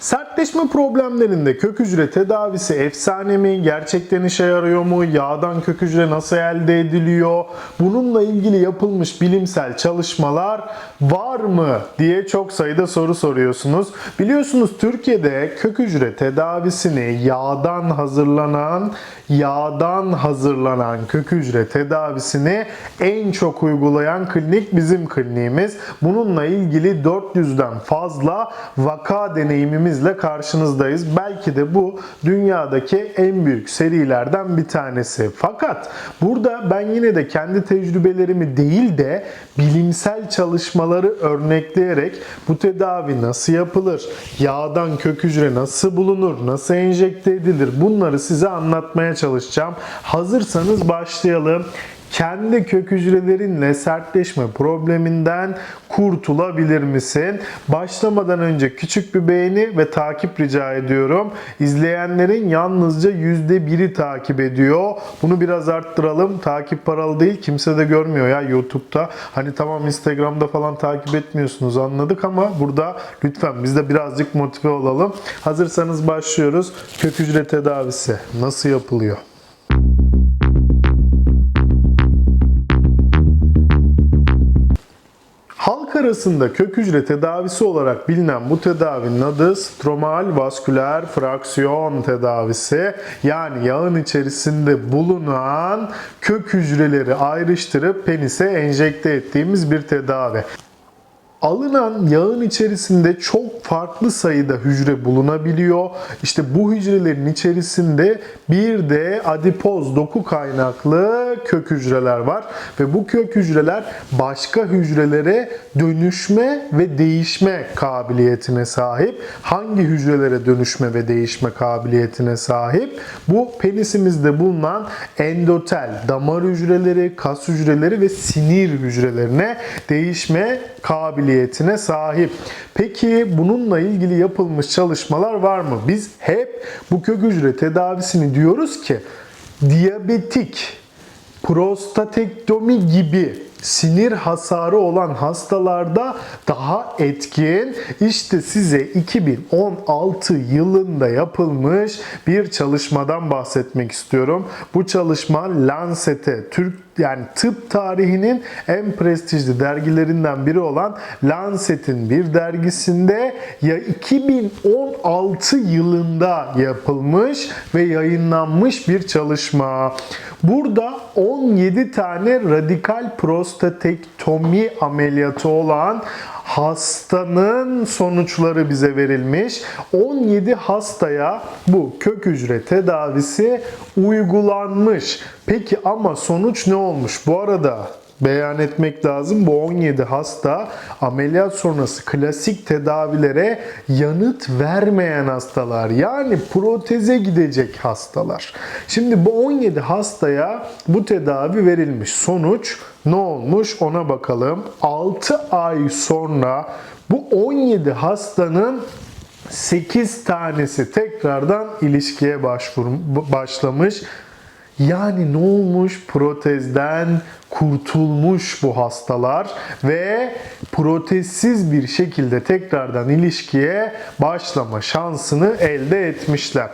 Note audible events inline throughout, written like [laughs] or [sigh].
Sertleşme problemlerinde kök hücre tedavisi efsane mi? Gerçekten işe yarıyor mu? Yağdan kök hücre nasıl elde ediliyor? Bununla ilgili yapılmış bilimsel çalışmalar var mı diye çok sayıda soru soruyorsunuz. Biliyorsunuz Türkiye'de kök hücre tedavisini yağdan hazırlanan yağdan hazırlanan kök hücre tedavisini en çok uygulayan klinik bizim kliniğimiz. Bununla ilgili 400'den fazla vaka deneyimimizle karşınızdayız. Belki de bu dünyadaki en büyük serilerden bir tanesi. Fakat burada ben yine de kendi tecrübelerimi değil de bilimsel çalışmaları örnekleyerek bu tedavi nasıl yapılır, yağdan kök hücre nasıl bulunur, nasıl enjekte edilir bunları size anlatmaya çalışacağım. Hazırsanız başlayalım kendi kök hücrelerinle sertleşme probleminden kurtulabilir misin? Başlamadan önce küçük bir beğeni ve takip rica ediyorum. İzleyenlerin yalnızca %1'i takip ediyor. Bunu biraz arttıralım. Takip paralı değil. Kimse de görmüyor ya YouTube'da. Hani tamam Instagram'da falan takip etmiyorsunuz anladık ama burada lütfen biz de birazcık motive olalım. Hazırsanız başlıyoruz. Kök hücre tedavisi nasıl yapılıyor? Halk arasında kök hücre tedavisi olarak bilinen bu tedavinin adı stromal vasküler fraksiyon tedavisi. Yani yağın içerisinde bulunan kök hücreleri ayrıştırıp penise enjekte ettiğimiz bir tedavi. Alınan yağın içerisinde çok farklı sayıda hücre bulunabiliyor. İşte bu hücrelerin içerisinde bir de adipoz doku kaynaklı kök hücreler var ve bu kök hücreler başka hücrelere dönüşme ve değişme kabiliyetine sahip. Hangi hücrelere dönüşme ve değişme kabiliyetine sahip? Bu penisimizde bulunan endotel, damar hücreleri, kas hücreleri ve sinir hücrelerine değişme kabiliyetine sahip. Peki bununla ilgili yapılmış çalışmalar var mı? Biz hep bu kök hücre tedavisini diyoruz ki diyabetik, prostatektomi gibi sinir hasarı olan hastalarda daha etkin. İşte size 2016 yılında yapılmış bir çalışmadan bahsetmek istiyorum. Bu çalışma Lancet'e, Türk yani tıp tarihinin en prestijli dergilerinden biri olan Lancet'in bir dergisinde ya 2016 yılında yapılmış ve yayınlanmış bir çalışma. Burada 17 tane radikal prostatektomi ameliyatı olan hastanın sonuçları bize verilmiş. 17 hastaya bu kök hücre tedavisi uygulanmış. Peki ama sonuç ne olmuş? Bu arada beyan etmek lazım. Bu 17 hasta ameliyat sonrası klasik tedavilere yanıt vermeyen hastalar. Yani proteze gidecek hastalar. Şimdi bu 17 hastaya bu tedavi verilmiş. Sonuç ne olmuş ona bakalım. 6 ay sonra bu 17 hastanın 8 tanesi tekrardan ilişkiye başlamış. Yani ne olmuş? Protezden kurtulmuş bu hastalar ve protezsiz bir şekilde tekrardan ilişkiye başlama şansını elde etmişler.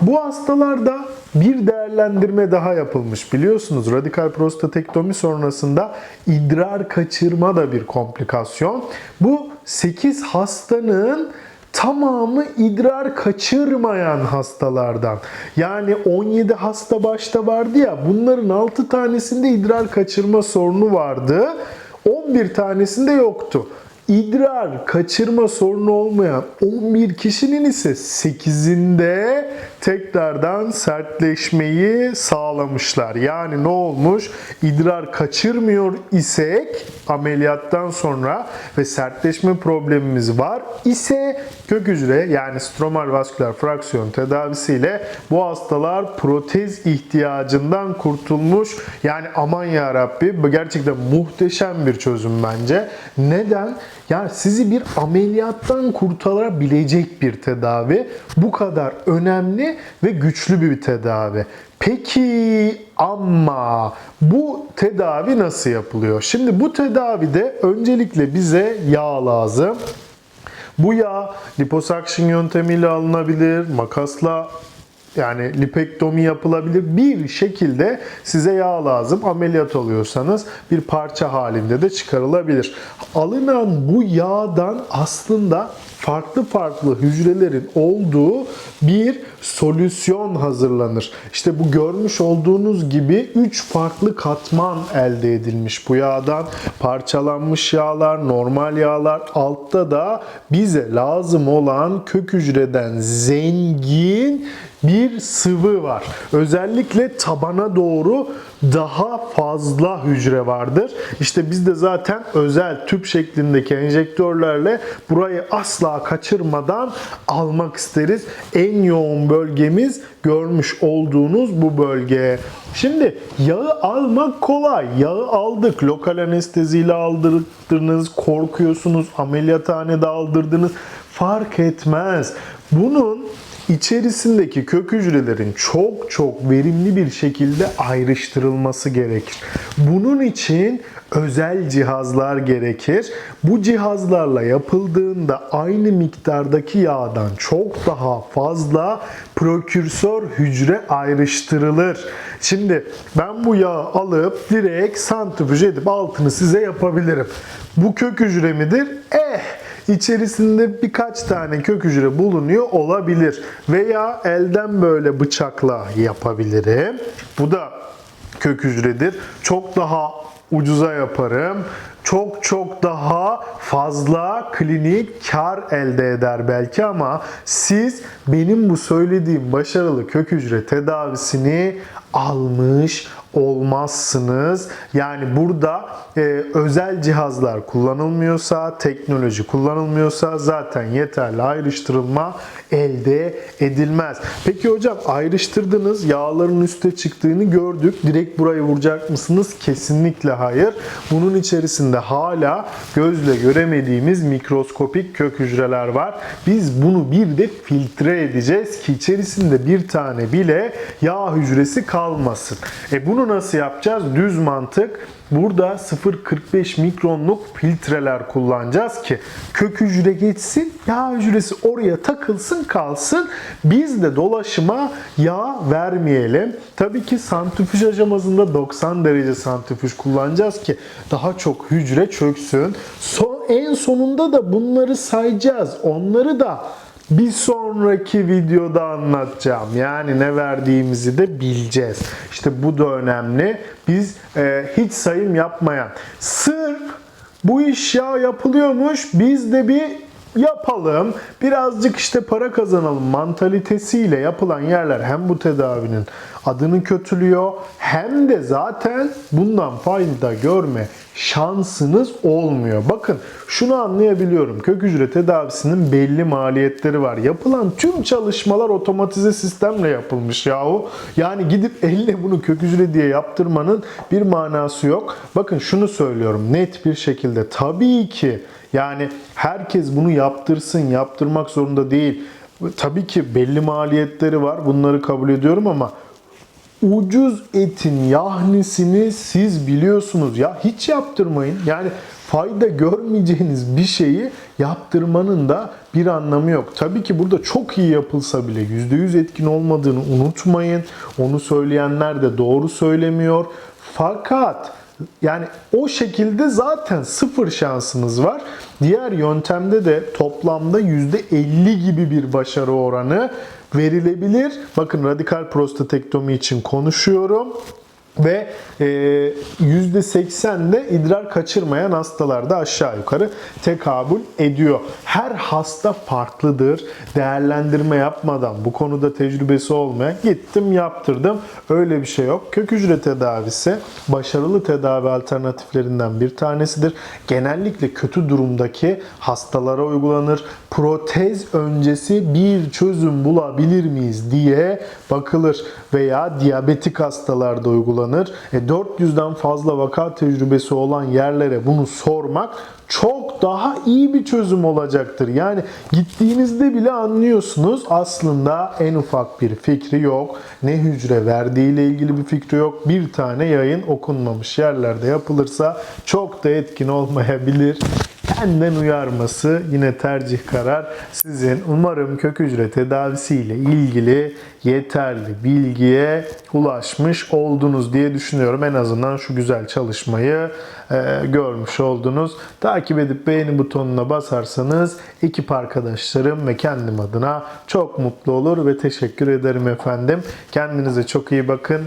Bu hastalarda bir değerlendirme daha yapılmış. Biliyorsunuz radikal prostatektomi sonrasında idrar kaçırma da bir komplikasyon. Bu 8 hastanın tamamı idrar kaçırmayan hastalardan. Yani 17 hasta başta vardı ya bunların 6 tanesinde idrar kaçırma sorunu vardı. 11 tanesinde yoktu. İdrar kaçırma sorunu olmayan 11 kişinin ise 8'inde tekrardan sertleşmeyi sağlamışlar. Yani ne olmuş? İdrar kaçırmıyor isek ameliyattan sonra ve sertleşme problemimiz var ise kök hücre yani stromal vasküler fraksiyon tedavisiyle bu hastalar protez ihtiyacından kurtulmuş. Yani aman ya Rabbi bu gerçekten muhteşem bir çözüm bence. Neden? Yani sizi bir ameliyattan kurtarabilecek bir tedavi. Bu kadar önemli ve güçlü bir tedavi. Peki ama bu tedavi nasıl yapılıyor? Şimdi bu tedavide öncelikle bize yağ lazım. Bu yağ liposuction yöntemiyle alınabilir, makasla yani lipektomi yapılabilir. Bir şekilde size yağ lazım. Ameliyat oluyorsanız bir parça halinde de çıkarılabilir. Alınan bu yağdan aslında farklı farklı hücrelerin olduğu bir solüsyon hazırlanır. İşte bu görmüş olduğunuz gibi 3 farklı katman elde edilmiş bu yağdan. Parçalanmış yağlar, normal yağlar, altta da bize lazım olan kök hücreden zengin bir sıvı var. Özellikle tabana doğru daha fazla hücre vardır. İşte biz de zaten özel tüp şeklindeki enjektörlerle burayı asla kaçırmadan almak isteriz. En yoğun bölgemiz görmüş olduğunuz bu bölge. Şimdi yağı almak kolay. Yağı aldık. Lokal anesteziyle aldırdınız, korkuyorsunuz, ameliyathanede aldırdınız. Fark etmez. Bunun içerisindeki kök hücrelerin çok çok verimli bir şekilde ayrıştırılması gerekir. Bunun için özel cihazlar gerekir. Bu cihazlarla yapıldığında aynı miktardaki yağdan çok daha fazla prokürsör hücre ayrıştırılır. Şimdi ben bu yağı alıp direkt santrifüj edip altını size yapabilirim. Bu kök hücre midir? Eh İçerisinde birkaç tane kök hücre bulunuyor olabilir. Veya elden böyle bıçakla yapabilirim. Bu da kök hücredir. Çok daha ucuza yaparım. Çok çok daha fazla klinik kar elde eder belki ama siz benim bu söylediğim başarılı kök hücre tedavisini almış olmazsınız. Yani burada e, özel cihazlar kullanılmıyorsa, teknoloji kullanılmıyorsa zaten yeterli ayrıştırılma elde edilmez. Peki hocam ayrıştırdınız, yağların üste çıktığını gördük. Direkt burayı vuracak mısınız? Kesinlikle hayır. Bunun içerisinde hala gözle göremediğimiz mikroskopik kök hücreler var. Biz bunu bir de filtre edeceğiz ki içerisinde bir tane bile yağ hücresi kalmasın. E bunu nasıl yapacağız? Düz mantık. Burada 0.45 mikronluk filtreler kullanacağız ki kök hücre geçsin, yağ hücresi oraya takılsın kalsın. Biz de dolaşıma yağ vermeyelim. Tabii ki santrifüj aşamasında 90 derece santrifüj kullanacağız ki daha çok hücre çöksün. Son, en sonunda da bunları sayacağız. Onları da bir sonraki videoda anlatacağım. Yani ne verdiğimizi de bileceğiz. İşte bu da önemli. Biz e, hiç sayım yapmayan, sırf bu iş ya yapılıyormuş biz de bir yapalım. Birazcık işte para kazanalım mantalitesiyle yapılan yerler hem bu tedavinin adını kötülüyor hem de zaten bundan fayda görme şansınız olmuyor. Bakın şunu anlayabiliyorum. Kök hücre tedavisinin belli maliyetleri var. Yapılan tüm çalışmalar otomatize sistemle yapılmış yahu. Yani gidip [laughs] elle bunu kök hücre diye yaptırmanın bir manası yok. Bakın şunu söylüyorum net bir şekilde. Tabii ki yani herkes bunu yaptırsın, yaptırmak zorunda değil. Tabii ki belli maliyetleri var. Bunları kabul ediyorum ama ucuz etin yahnisini siz biliyorsunuz ya hiç yaptırmayın. Yani fayda görmeyeceğiniz bir şeyi yaptırmanın da bir anlamı yok. Tabii ki burada çok iyi yapılsa bile %100 etkin olmadığını unutmayın. Onu söyleyenler de doğru söylemiyor. Fakat yani o şekilde zaten sıfır şansınız var. Diğer yöntemde de toplamda %50 gibi bir başarı oranı verilebilir. Bakın radikal prostatektomi için konuşuyorum ve e, %80 de idrar kaçırmayan hastalarda aşağı yukarı tekabül ediyor. Her hasta farklıdır. Değerlendirme yapmadan bu konuda tecrübesi olmayan gittim yaptırdım. Öyle bir şey yok. Kök hücre tedavisi başarılı tedavi alternatiflerinden bir tanesidir. Genellikle kötü durumdaki hastalara uygulanır. Protez öncesi bir çözüm bulabilir miyiz diye bakılır veya diyabetik hastalarda uygulanır. E 400'den fazla vaka tecrübesi olan yerlere bunu sormak çok daha iyi bir çözüm olacaktır. Yani gittiğinizde bile anlıyorsunuz aslında en ufak bir fikri yok. Ne hücre verdiğiyle ilgili bir fikri yok. Bir tane yayın okunmamış yerlerde yapılırsa çok da etkin olmayabilir. Tenden uyarması yine tercih karar sizin. Umarım kök hücre tedavisiyle ilgili yeterli bilgiye ulaşmış oldunuz diye düşünüyorum. En azından şu güzel çalışmayı e, görmüş oldunuz. Takip edip beğeni butonuna basarsanız ekip arkadaşlarım ve kendim adına çok mutlu olur ve teşekkür ederim efendim. Kendinize çok iyi bakın.